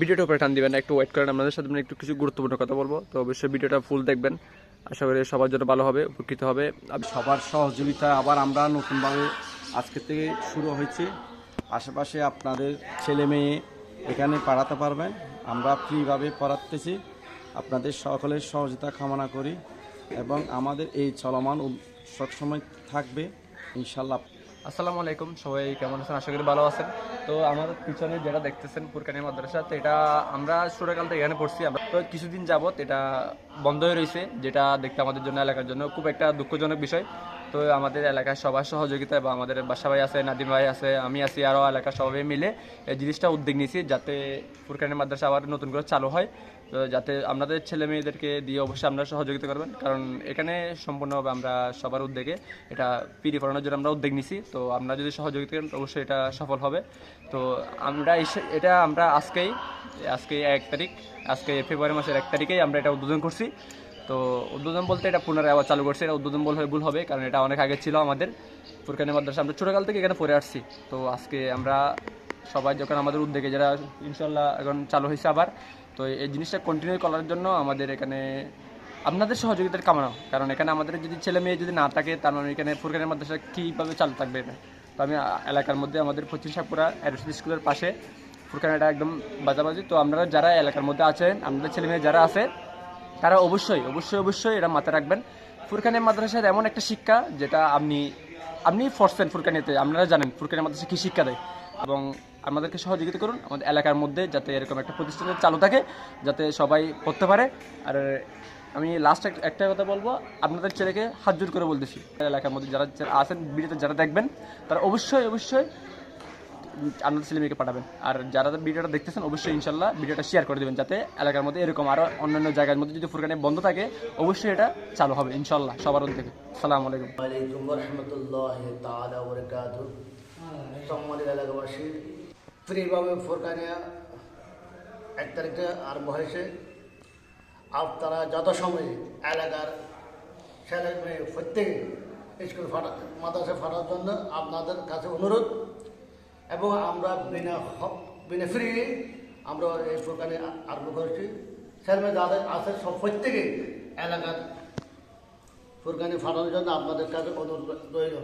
ভিডিওটা উপরে টান দিবেন, একটু ওয়েট করেন। আপনাদের সাথে একটু কিছু গুরুত্বপূর্ণ কথা বলব। তো অবশ্যই ভিডিওটা ফুল দেখবেন। আশা করি সবার জন্য ভালো হবে, উপকৃত হবে। সবার সহযোগিতায় আবার আমরা নতুনভাবে আজকে থেকে শুরু হয়েছে। আশেপাশে আপনাদের ছেলে মেয়ে এখানে পড়াতে পারবেন আমরা ফ্রিভাবে পড়াতেছি। আপনাদের সকলের সহযোগিতা কামনা করি। এবং আমাদের এই চলমান সবসময় থাকবে। ইনশাল্লাহ আসসালামু আলাইকুম, সবাই কেমন আছেন? আশা করি ভালো আছেন। তো আমার পিছনে যেটা দেখতেছেন পুরকানি মাদ্রাসা, তো এটা আমরা ছোটকাল থেকে এখানে পড়ছি। আমরা তো কিছুদিন যাবত এটা বন্ধ হয়ে রয়েছে, যেটা দেখতে আমাদের জন্য, এলাকার জন্য খুব একটা দুঃখজনক বিষয়। তো আমাদের এলাকার সবার সহযোগিতা বা আমাদের বাসা ভাই আছে, নাদিম ভাই আছে, আমি আছি আরও এলাকার সবাই মিলে এই জিনিসটা উদ্যোগ নিয়েছি যাতে ফুরকানি মাদ্রাসা আবার নতুন করে চালু হয়। তো যাতে আপনাদের ছেলে মেয়েদেরকে দিয়ে অবশ্যই আমরা সহযোগিতা করবেন। কারণ এখানে সম্পূর্ণভাবে আমরা সবার উদ্যোগে এটা পিড়ি পড়ানোর জন্য আমরা উদ্যোগ নিছি তো আপনারা যদি সহযোগিতা করেন, অবশ্যই এটা সফল হবে। তো আমরা এটা আমরা আজকেই, আজকে এক তারিখ, আজকে ফেব্রুয়ারি মাসের এক তারিখেই আমরা এটা উদ্বোধন করছি। তো উদ্বোধন বলতে এটা পুনরায় আবার চালু করছে, এটা উদ্বোধন বল হয়ে ভুল হবে, কারণ এটা অনেক আগে ছিল আমাদের। ফুরকানি মাদ্রাসা, আমরা ছোটোকাল থেকে এখানে পড়ে আসছি। তো আজকে আমরা সবাই যখন আমাদের উদ্যোগে যারা ইনশাল্লাহ এখন চালু হয়েছে আবার, তো এই জিনিসটা কন্টিনিউ করার জন্য আমাদের এখানে আপনাদের সহযোগিতার কামনা। কারণ এখানে আমাদের যদি ছেলে মেয়ে যদি না থাকে, তার মানে এখানে ফুরকানি মাদ্রাসা কীভাবে চালু থাকবে এটা? তো আমি এলাকার মধ্যে আমাদের পশ্চিম সাপুরা অ্যারোসিড স্কুলের পাশে ফুরকানাটা একদম বাজাবাজি। তো আপনারা যারা এলাকার মধ্যে আছেন, আপনাদের ছেলে মেয়ে যারা আছে তারা অবশ্যই অবশ্যই অবশ্যই এটা মাথায় রাখবেন। ফুরকানি মাদ্রাসার এমন একটা শিক্ষা যেটা আপনি আপনি ফরছেন ফুরকানিতে আপনারা জানেন ফুরকানি মাদ্রাসা কী শিক্ষা দেয়। এবং আমাদেরকে সহযোগিতা করুন আমাদের এলাকার মধ্যে যাতে এরকম একটা প্রতিষ্ঠান চালু থাকে, যাতে সবাই পড়তে পারে। আর আমি লাস্ট একটা কথা বলব, আপনাদের ছেলেকে হাত জোর করে বলতেছি, এলাকার মধ্যে যারা আছেন, ভিডিওতে যারা দেখবেন, তারা অবশ্যই অবশ্যই আপনাদের ছেলে মেয়েকে পাঠাবেন। আর যারা ভিডিওটা দেখতেছেন, অবশ্যই ইনশাল্লাহ ভিডিওটা শেয়ার করে দেবেন যাতে এলাকার মধ্যে এরকম আরও অন্যান্য জায়গার মধ্যে যদি ফুরকানি বন্ধ থাকে, অবশ্যই এটা চালু হবে ইনশাল্লাহ সবার থেকে সালাম আলাইকুম। ফ্রিভাবে ফোরকানিয়া এক তারিখে আরম্ভ হয়েছে। আপনারা যত সময় এলাকার ছেলে মেয়ে প্রত্যেকে স্কুল ফাটা মাদ্রাসা ফাটার জন্য আপনাদের কাছে অনুরোধ এবং আমরা বিনা হক, বিনা ফ্রি আমরা এই প্রকারে আরম্ভ করেছি। সেরমে যাদের আছে সব প্রত্যেকে এলাকার ফুরকানি ফাটানোর জন্য আপনাদের কাছে অনুরোধ রইল।